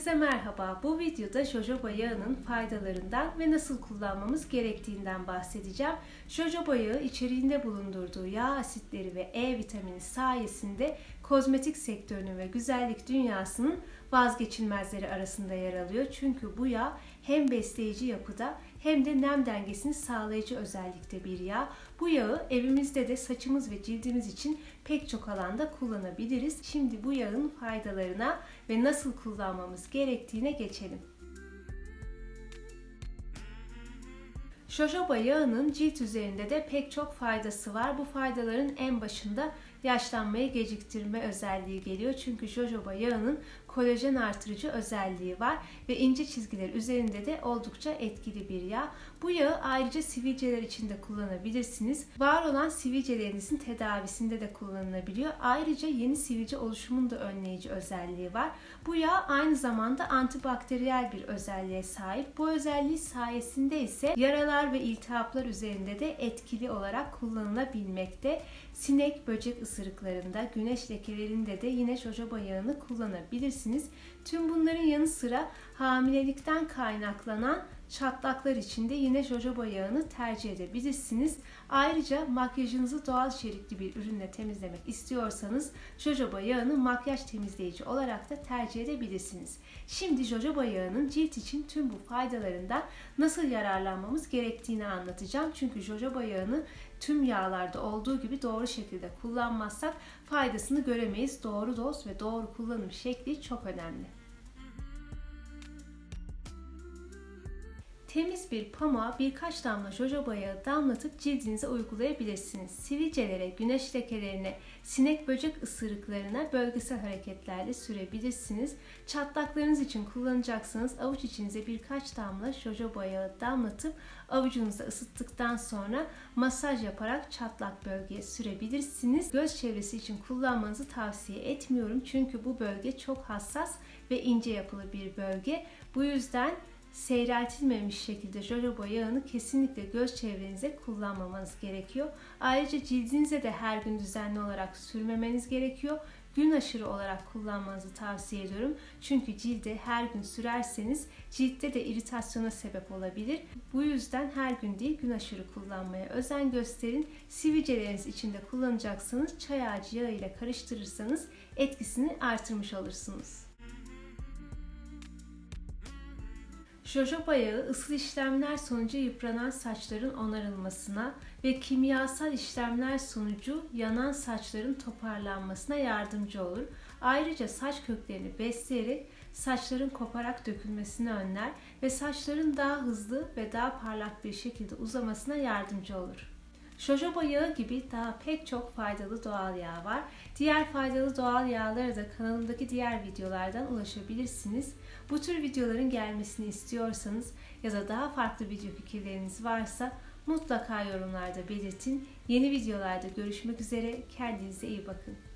Herkese merhaba. Bu videoda jojoba yağının faydalarından ve nasıl kullanmamız gerektiğinden bahsedeceğim. Jojoba yağı içeriğinde bulundurduğu yağ asitleri ve E vitamini sayesinde kozmetik sektörünün ve güzellik dünyasının vazgeçilmezleri arasında yer alıyor. Çünkü bu yağ hem besleyici yapıda hem de nem dengesini sağlayıcı özellikte bir yağ. Bu yağı evimizde de saçımız ve cildimiz için pek çok alanda kullanabiliriz. Şimdi bu yağın faydalarına ve nasıl kullanmamız gerektiğine geçelim. Jojoba yağının cilt üzerinde de pek çok faydası var. Bu faydaların en başında yaşlanmayı geciktirme özelliği geliyor. Çünkü jojoba yağının kolajen artırıcı özelliği var ve ince çizgiler üzerinde de oldukça etkili bir yağ. Bu yağı ayrıca sivilceler için de kullanabilirsiniz. Var olan sivilcelerinizin tedavisinde de kullanılabiliyor. Ayrıca yeni sivilce oluşumunu da önleyici özelliği var. Bu yağ aynı zamanda antibakteriyel bir özelliğe sahip. Bu özelliği sayesinde ise yaralar ve iltihaplar üzerinde de etkili olarak kullanılabilmekte. Sinek, böcek ısırıklarında, güneş lekelerinde de yine jojoba yağını kullanabilirsiniz. Tüm bunların yanı sıra hamilelikten kaynaklanan çatlaklar için de yine jojoba yağını tercih edebilirsiniz. Ayrıca makyajınızı doğal içerikli bir ürünle temizlemek istiyorsanız jojoba yağını makyaj temizleyici olarak da tercih edebilirsiniz. Şimdi jojoba yağının cilt için tüm bu faydalarından nasıl yararlanmamız gerektiğini anlatacağım. Çünkü jojoba yağını tüm yağlarda olduğu gibi doğru şekilde kullanmazsak faydasını göremeyiz. Doğru doz ve doğru kullanım şekli çok önemli. Temiz bir pamuğa birkaç damla jojoba yağı damlatıp cildinize uygulayabilirsiniz. Sivilcelere, güneş lekelerine, sinek böcek ısırıklarına bölgesel hareketlerle sürebilirsiniz. Çatlaklarınız için kullanacaksanız avuç içinize birkaç damla jojoba yağı damlatıp avucunuza ısıttıktan sonra masaj yaparak çatlak bölgeye sürebilirsiniz. Göz çevresi için kullanmanızı tavsiye etmiyorum çünkü bu bölge çok hassas ve ince yapılı bir bölge. Bu yüzden seyreltilmemiş şekilde jojoba yağını kesinlikle göz çevrenize kullanmamanız gerekiyor. Ayrıca cildinize de her gün düzenli olarak sürmemeniz gerekiyor. Gün aşırı olarak kullanmanızı tavsiye ediyorum. Çünkü cilde her gün sürerseniz ciltte de iritasyona sebep olabilir. Bu yüzden her gün değil gün aşırı kullanmaya özen gösterin. Sivilceleriniz için de kullanacaksanız çay ağacı yağı ile karıştırırsanız etkisini artırmış olursunuz. Jojoba yağı ısıl işlemler sonucu yıpranan saçların onarılmasına ve kimyasal işlemler sonucu yanan saçların toparlanmasına yardımcı olur. Ayrıca saç köklerini besleyerek saçların koparak dökülmesini önler ve saçların daha hızlı ve daha parlak bir şekilde uzamasına yardımcı olur. Jojoba yağı gibi daha pek çok faydalı doğal yağ var. Diğer faydalı doğal yağlara da kanalımdaki diğer videolardan ulaşabilirsiniz. Bu tür videoların gelmesini istiyorsanız ya da daha farklı video fikirleriniz varsa mutlaka yorumlarda belirtin. Yeni videolarda görüşmek üzere. Kendinize iyi bakın.